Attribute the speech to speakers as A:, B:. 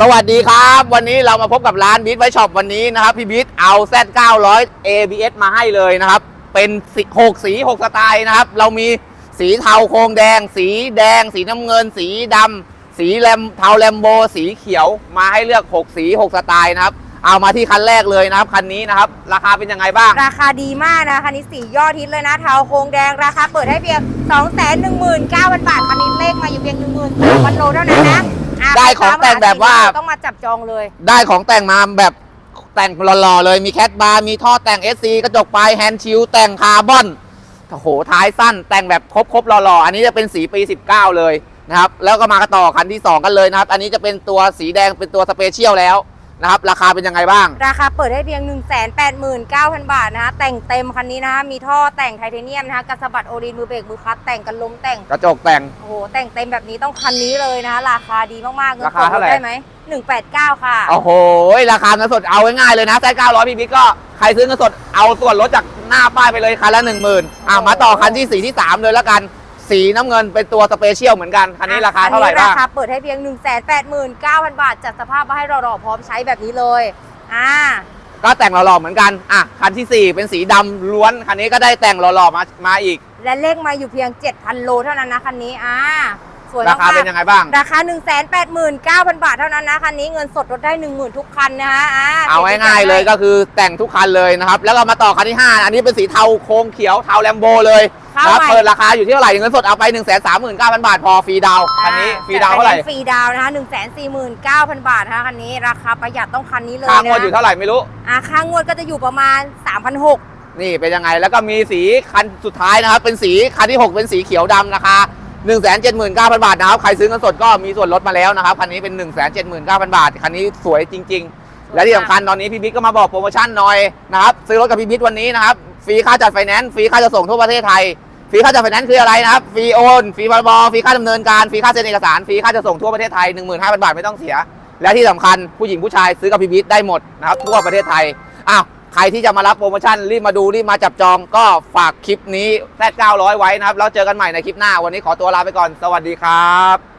A: สวัสดีครับ วันนี้เรามาพบกับร้านบีทไวช็อปวันนี้นะครับ พี่บีทเอา Z900 ABS มาให้เลยนะครับ เป็นสีหกสี 6 สไตล์นะครับ เรามีสีเทาโครงแดง สีแดง สีน้ำเงิน สีดำสีแลมเทาแลมโบ สีเขียวมาให้เลือก 6 สี 6 สไตล์นะครับ เอามาที่คันแรกเลยนะครับ คันนี้นะครับ ราคาเป็นยังไงบ้าง
B: ราคาดีมากนะคันนี้สียอดฮิตเลยนะเทาโครงแดงราคาเปิดให้เพียง 2 1 9 0 0 0 บาทคันนี้เลขมาอยู่เพียง1 3 0 0 0โลเท่านั้นนะะ
A: ได้ของแต่งแบบว่า
B: ต้องมาจับจองเลย
A: ได้ของแต่งมาแบบแต่งหล่อๆเลยมีแคทบาร์มีท่อแต่ง SC กระจกปลายแฮนด์ชิลแต่งคาร์บอนโอ้โหท้ายสั้นแต่งแบบครบๆหล่อๆ อันนี้จะเป็นสีปี 19 เลยนะครับ แล้วก็มาต่อคันที่ 2 กันเลยนะครับ อันนี้จะเป็นตัวสีแดงเป็นตัวสเปเชียลแล้ว นะครับ ราคาเป็นยังไงบ้าง
B: ราคาเปิดให้เพียง 1 8 9 0 0 0 บาทนะคะแต่งเต็มคันนี้นะคะมีท่อแต่งไทเทเนียมนะคะกระสะบัดโอรินมือเบรกมือคลัตช์แต่งกันลมแต่ง
A: กระจกแต่ง
B: โอ้โหแต่งเต็มแบบนี้ต้องคันนี้เลยนะคะราคาดีมากๆเงิน
A: ราคาเท่าไหร่
B: ได้ไหม189 ค่ะ
A: โอ้โห ราคาเงินสดเอาง่ายๆเลยนะแซ900พี่บิ๊กก็ใครซื้อเงินสดเอาส่วนลดจากหน้าป้ายไปเลยคันละ1 0,000อะมาต่อคันที่สีที่3เลยแล้วกัน สีน้ำเงินเป็นตัวสเปเชียลเหมือนกันคันนี้ราคาเท่าไหร่
B: อันนี้
A: บ้าง
B: ราคาเปิดให้เพียง 1 8 9 0 0 0 บาท จัดสภาพมาให้รอๆพร้อมใช้แบบนี้เลย อ่า
A: ก็แต่งหล่อๆเหมือนกัน อะ คันที่ 4 เป็นสีดำล้วน คันนี้ก็ได้แต่งหล่อๆมามาอีก
B: และเลขมาอยู่เพียง 7,000 โลเท่านั้นนะคันนี้ อ่า สวย
A: ราคามา
B: กๆ
A: เป็นยังไงบ้าง
B: ราคา 1 8 9 0 0 0 บาทเท่านั้นนะคันนี้เงินสดลดได้ 10,000 ทุกคันนะคะอ่า
A: เอาง่ายๆเลยก็คือแต่งทุกคันเลยนะครับ แล้วเรามาต่อคันที่ 5 อันนี้เป็นสีเทาโครงเขียวเทาแลมโบเลย
B: เข้า
A: นะครับ
B: ใหม่
A: เปิดราคาอยู่ที่เท่าไหร่เงินสดเอาไป 1 3 9 0 0 0 บาท พอฟรีดาวน์คันนี้ฟรีดาวน์เท่าไหร่
B: ฟรีดาวน์นะคะ1 4 9 0 0 0บาทนะคะคันนี้ราคาประหยัดต้องคันนี้เลย
A: ค่างวด
B: นะ
A: อยู่เท่าไหร่ไม่รู้
B: อ่าค่างวดก็จะอยู่ประมาณ3,600
A: นี่เป็นยังไงแล้วก็มีสีคันสุดท้ายนะครับเป็นสีคันที่ 6 เป็นสีเขียวดำราคา1 7 9 0 0 0 บาทนะครับใครซื้อเงินสดก็มีส่วนลดมาแล้วนะครับคันนี้เป็น 1 7 9 0 0 0 บาทคันนี้สวยจริง ๆ และที่สำคัญตอนนี้พี่บิ๊กก็มาบอกโปรโมชั่นหน่อยนะครับซื้อรถกับพี่บิ๊กวันนี้นะครับฟรีค่าจัดไฟแนนซ์ฟรีค่าจะส่งทั่วประเทศไทย ฟรีค่าจัดไฟแนนซ์คืออะไรนะครับ ฟรีโอน ฟรีบอบฟรีค่าดำเนินการ ฟรีค่าเซ็นเอกสาร ฟรีค่าจะส่งทั่วประเทศไทย 15,000 บาทไม่ต้องเสีย และที่สำคัญผู้หญิงผู้ชายซื้อกับพี่บิ๊กได้หมดนะครับทั่วประเทศไทย อ้าว ใครที่จะมารับโปรโมชั่นรีบมาดูรีบมาจับจองก็ฝากคลิปนี้แซด900 ไว้นะครับ แล้วเจอกันใหม่ในคลิปหน้า วันนี้ขอตัวลาไปก่อน สวัสดีครับ